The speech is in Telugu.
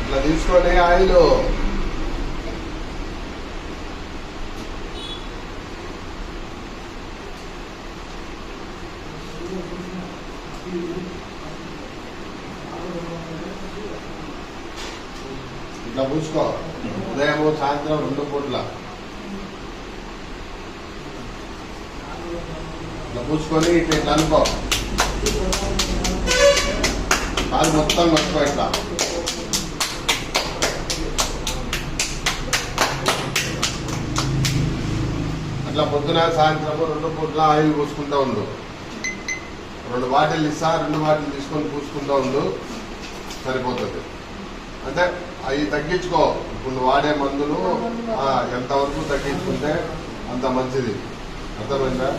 అట్లా తీసుకోండి ఆయిల్. ఇట్లా పూసుకో. ఉదయం సాయంత్రం రెండు పూట్ల. ఇట్లా పూసుకొని ఇట్లా ఇట్లా అనుకో. కాలు మొత్తం కట్టుకో ఇట్లా. అట్లా పొద్దున సాయంత్రము రెండు పూట్ల ఆయిల్ పూసుకుంటూ ఉండు. రెండు బాటిల్ ఇస్తా రెండు బాటిల్ తీసుకొని పూసుకుంటూ ఉండు. సరిపోతుంది. అంటే అవి తగ్గించుకో. ఇప్పుడు వాడే మందులు ఎంతవరకు తగ్గించుకుంటే అంత మంచిది. అర్థమైందా?